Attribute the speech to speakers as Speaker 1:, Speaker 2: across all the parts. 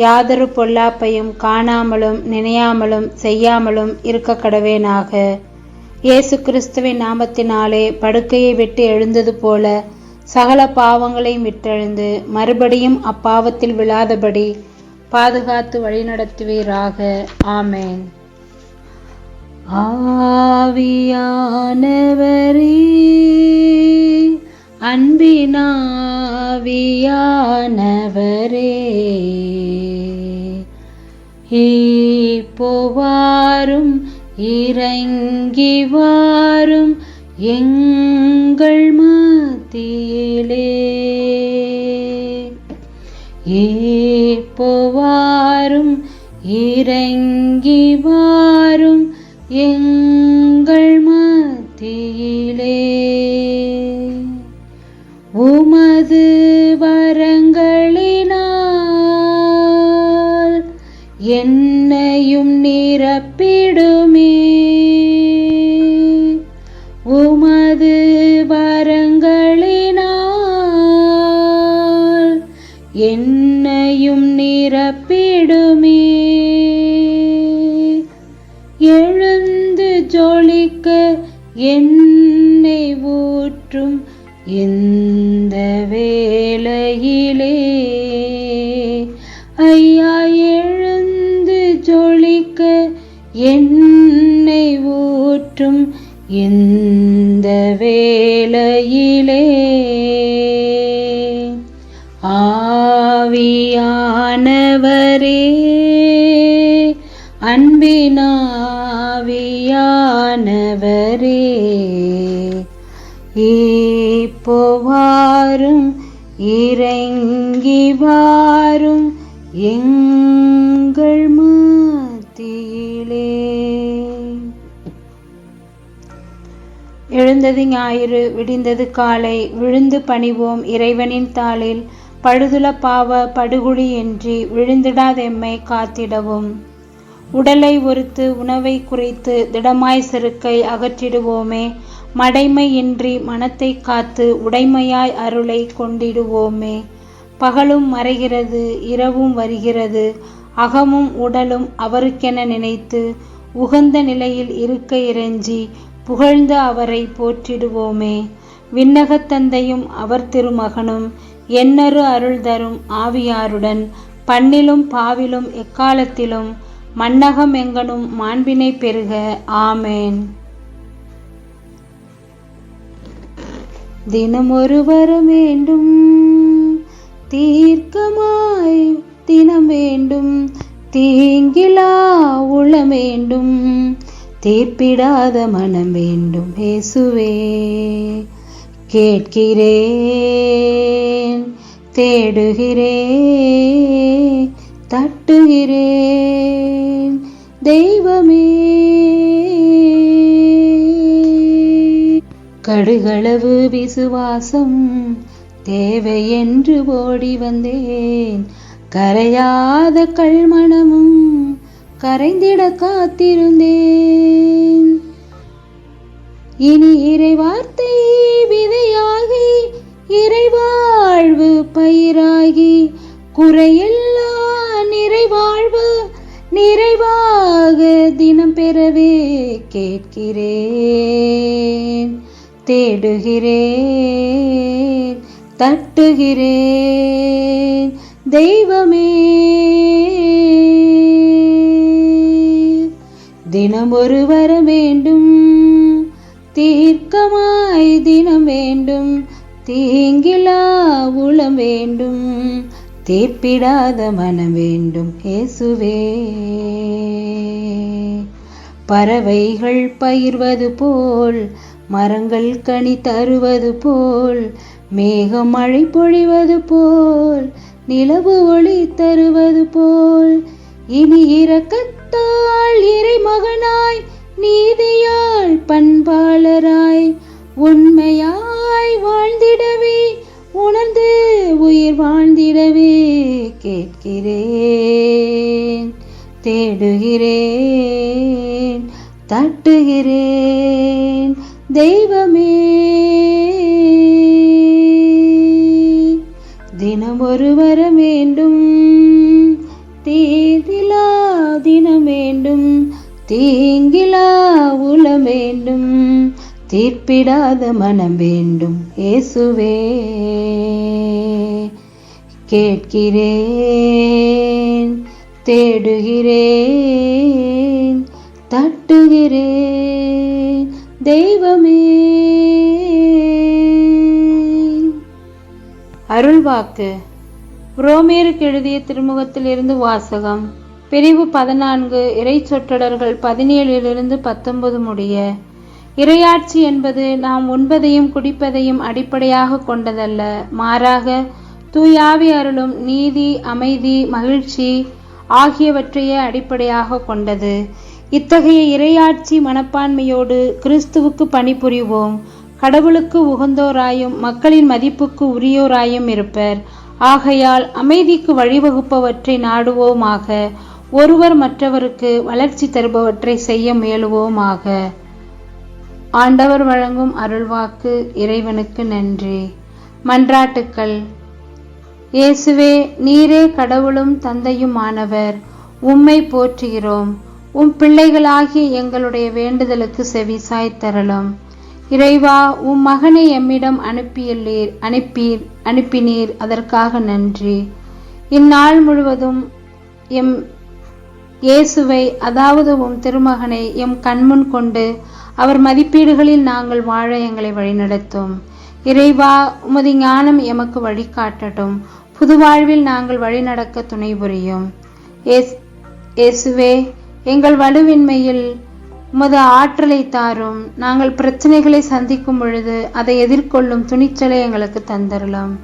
Speaker 1: யாதொரு பொல்லாப்பையும் காணாமலும் நினையாமலும் செய்யாமலும் இருக்க கடவேனாக இயேசு கிறிஸ்துவின் நாமத்தினாலே படுக்கையை விட்டு எழுந்தது போல சகல பாவங்களையும் விட்டெழுந்து மறுபடியும் அப்பாவத்தில் விழாதபடி பாதுகாத்து வழிநடத்துவீராக. ஆமேன். ஆவியானவரே அன்பினாவியானவரே போவாரும் இறங்கி வாரும் எங்கள் மத்தியிலே. போவாரும் இறங்கி வாரும் எங்கள் மத்தியிலே. வேளையிலே. ஐயா எழுந்து ஜொலிக்க என்னை ஊற்றும் இந்த வேளையிலே. ஆவியானவரே அன்பினாவியானவரே ஏ இறங்கி வாரும் எங்கள் மத்தியிலே. எழுந்தது ஞாயிறு விடிந்தது காலை. விழுந்து பணிவோம் இறைவனின் தாளில். பழுதுல பாவ படுகுழி என்று விழுந்திடாதெம்மை காத்திடவும். உடலை ஒருத்து உணவை குறைத்து திடமாய் செருக்கை அகற்றிடுவோமே. மடைமையின்றி மனத்தை காத்து உடைமையாய் அருளை கொண்டிடுவோமே. பகலும் மறைகிறது இரவும் வருகிறது. அகமும் உடலும் அவருக்கென நினைத்து உகந்த நிலையில் இருக்க இறைஞ்சி புகழ்ந்து அவரை போற்றிடுவோமே. விண்ணகத் தந்தையும் அவர் திருமகனும் என்னரு அருள் தரும் ஆவியாருடன் பண்ணிலும் பாவிலும் எக்காலத்திலும் மன்னகம் எங்கனும் மாண்பினை பெருக. ஆமேன். தினமொரு ஒரு வர வேண்டும். தீர்க்கமாய் தினம் வேண்டும். தீங்கிலா உள வேண்டும். தீர்ப்பிடாத மனம் வேண்டும். இயேசுவே கேட்கிறேன் தேடுகிறேன் தட்டுகிறேன். தெய்வமே கடுகளவு விசுவாசம் தேவை என்று ஓடி வந்தேன். கரையாத கல்மணமும் கரைந்திட காத்திருந்தேன். இனி இறை வார்த்தை விதையாகி இறைவாழ்வு பயிராகி குறையில்லா நிறைவாழ்வு நிறைவாக தினம் பெறவே கேட்கிறேன். தேடுகிறேன் தட்டுகிறேன் தெய்வமே. தினம் ஒரு வர வேண்டும் தீர்க்கமாய் தினம் வேண்டும் தீங்கிலா உளம் வேண்டும் தீர்ப்பிடாத மனம் வேண்டும் இயேசுவே. பறவைகள் பயிர்வது போல் மரங்கள் கனி தருவது போல் மேகம் மழை பொழிவது போல் நிலவு ஒளி தருவது போல். இனி இறக்கத்தால் இறைமகனாய் நீதியால் பண்பாளராய் உண்மையாய் வாழ்ந்திடவே உணர்ந்து உயிர் வாழ்ந்திடவே கேட்கிறேன். தேடுகிறேன். தினம் வேண்டும் தீங்கிலா உலம் வேண்டும் தீர்ப்பிடாத மனம் வேண்டும். இயேசுவே கேட்கிறேன் தேடுகிறேன் தட்டுகிறேன் தெய்வமே. அருள்வாக்கு. ரோமேருக்கு எழுதிய திருமுகத்திலிருந்து வாசகம். பிரிவு பதினான்கு இறை சொற்றொடர்கள் பதினேழிலிருந்து பத்தொன்பது முடிய. இறையாட்சி என்பது நாம் உண்பதையும் குடிப்பதையும் அடிப்படையாக கொண்டதல்ல. மாறாக தூயாவி அருளும் நீதி அமைதி மகிழ்ச்சி ஆகியவற்றையே அடிப்படையாக கொண்டது. இத்தகைய இறையாட்சி மனப்பான்மையோடு கிறிஸ்துவுக்கு பணிபுரிவோம். கடவுளுக்கு உகந்தோராயும் மக்களின் மதிப்புக்கு உரியோராயும் இருப்பர். ஆகையால் அமைதிக்கு வழிவகுப்பவற்றை நாடுவோமாக. ஒருவர் மற்றவருக்கு வளர்ச்சி தருபவற்றை செய்ய முயலுவோமாக. ஆண்டவர் வழங்கும் அருள்வாக்கு இறைவனுக்கு நன்றி. மன்றாட்டுக்கள். இயேசுவே நீரே கடவுளும் தந்தையுமானவர். உம்மை போற்றுகிறோம். உம் பிள்ளைகளாகிய எங்களுடைய வேண்டுதலுக்கு செவிசாய் தரலும். இறைவா உம் மகனை எம்மிடம் அனுப்பியுள்ளீர் அனுப்பீர் அனுப்பினீர் அதற்காக நன்றி. இந்நாள் முழுவதும் எம் இயேசுவை அதாவது உம் திருமகனை எம் கண்முன் கொண்டு அவர் மதிப்பீடுகளில் நாங்கள் வாழ எங்களை வழிநடத்தும். இறைவா உமது ஞானம் எமக்கு வழிகாட்டட்டும். புது வாழ்வில் நாங்கள் வழிநடக்க துணை புரியும் இயேசுவே எங்கள் வலுவின்மையில் உமது ஆற்றலை தாரும். நாங்கள் பிரச்சனைகளை சந்திக்கும் பொழுது அதை எதிர்கொள்ளும் துணிச்சலை எங்களுக்கு தந்தரலாம்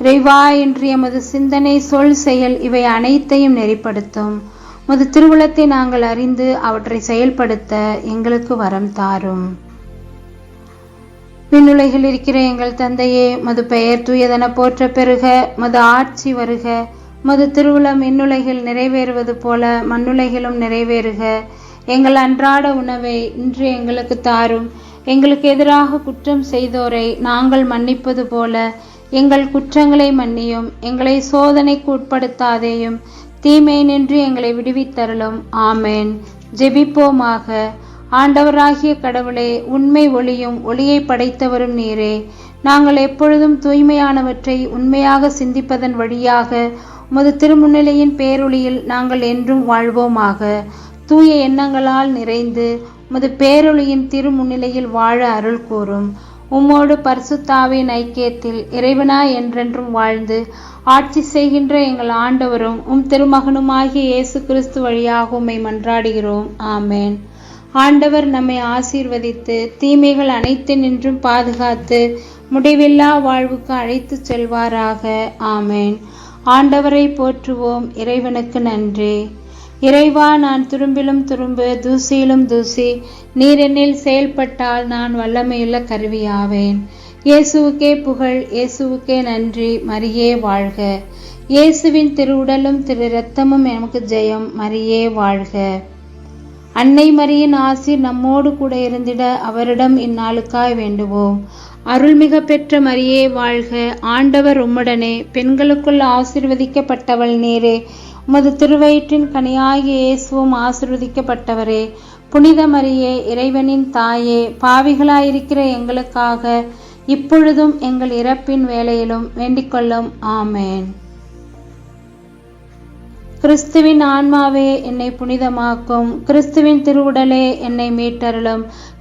Speaker 1: இறைவா என்று எமது சிந்தனை சொல் செயல் இவை அனைத்தையும் நெறிப்படுத்தும். உமது திருவுளத்தை நாங்கள் அறிந்து அவற்றை செயல்படுத்த எங்களுக்கு வரம் தாரும். விண்ணுலகில் இருக்கிற எங்கள் தந்தையே மது பெயர் தூயதென போற்ற பெருக மது ஆட்சி வருக மது திருவுளம் விண்ணுலகில் நிறைவேறுவது போல மண்ணுலகிலும் நிறைவேறுக. எங்கள் அன்றாட உணவை இன்று எங்களுக்கு தாரும். எங்களுக்கு எதிராக குற்றம் செய்தோரை நாங்கள் மன்னிப்பது போல எங்கள் குற்றங்களை மன்னியும் எங்களை சோதனைக்கு உட்படுத்தாதேயும் தீமை நின்று எங்களை விடுவித்தரலும் ஆமேன். ஜெபிப்போமாக. ஆண்டவராகிய கடவுளே உண்மை ஒளியும் ஒளியை படைத்தவரும் நீரே. நாங்கள் எப்பொழுதும் தூய்மையானவற்றை உண்மையாக சிந்திப்பதன் வழியாக உமது திருமுன்னிலையின் பேரொளியில் நாங்கள் என்றும் வாழ்வோமாக. தூய எண்ணங்களால் நிறைந்து உமது பேரொளியின் திருமுன்னிலையில் வாழ அருள் கூறும். உம்மோடு பரிசுத்தாவின் ஐக்கியத்தில் இறைவனா என்றென்றும் வாழ்ந்து ஆட்சி செய்கின்ற எங்கள் ஆண்டவரும் உம் திருமகனுமாகிய இயேசு கிறிஸ்து வழியாக உம்மை மன்றாடுகிறோம். ஆமேன். ஆண்டவர் நம்மை ஆசீர்வதித்து தீமைகள் அனைத்து நின்றும் பாதுகாத்து முடிவில்லா வாழ்வுக்கு அழைத்து செல்வாராக. ஆமேன். ஆண்டவரை போற்றுவோம். இறைவனுக்கு நன்றி. இறைவா நான் துரும்பிலும் துரும்பு தூசியிலும் தூசி நீர் என்னில் செயல்பட்டால் நான் வல்லமையுள்ள கருவியாவேன். இயேசுவுக்கே புகழ் இயேசுவுக்கே நன்றி மரியே வாழ்க. இயேசுவின் திருவுடலும் திரு இரத்தமும் எனக்கு ஜெயம் மரியே வாழ்க. அன்னை மரியின் ஆசி நம்மோடு கூட இருந்திட அவரிடம் இந்நாளுக்காய் வேண்டுவோம். அருள்மிக பெற்ற மரியே வாழ்க. ஆண்டவர் உம்முடனே பெண்களுக்குள் ஆசிர்வதிக்கப்பட்டவள் நீரே. உமது திருவயிற்றின் கனியாகிய இயேசுவும் ஆசிர்வதிக்கப்பட்டவரே புனித மரியே இறைவனின் தாயே பாவிகளாயிருக்கிற எங்களுக்காக இப்பொழுதும் எங்கள் இறப்பின் வேலையிலும் வேண்டிக்கொள்ளும். ஆமேன். கிறிஸ்துவின் ஆன்மாவே என்னை புனிதமாக்கும். கிறிஸ்துவின் திருவுடலே என்னை மீட்டருளும்.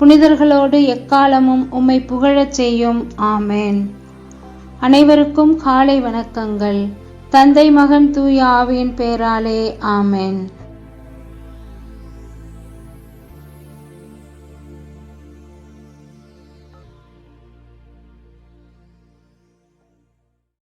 Speaker 1: புனிதர்களோடு எக்காலமும் உம்மை புகழச் செய்யும். ஆமேன். அனைவருக்கும் காலை வணக்கங்கள். தந்தை மகன் தூய ஆவியின் பேராலே. ஆமேன்.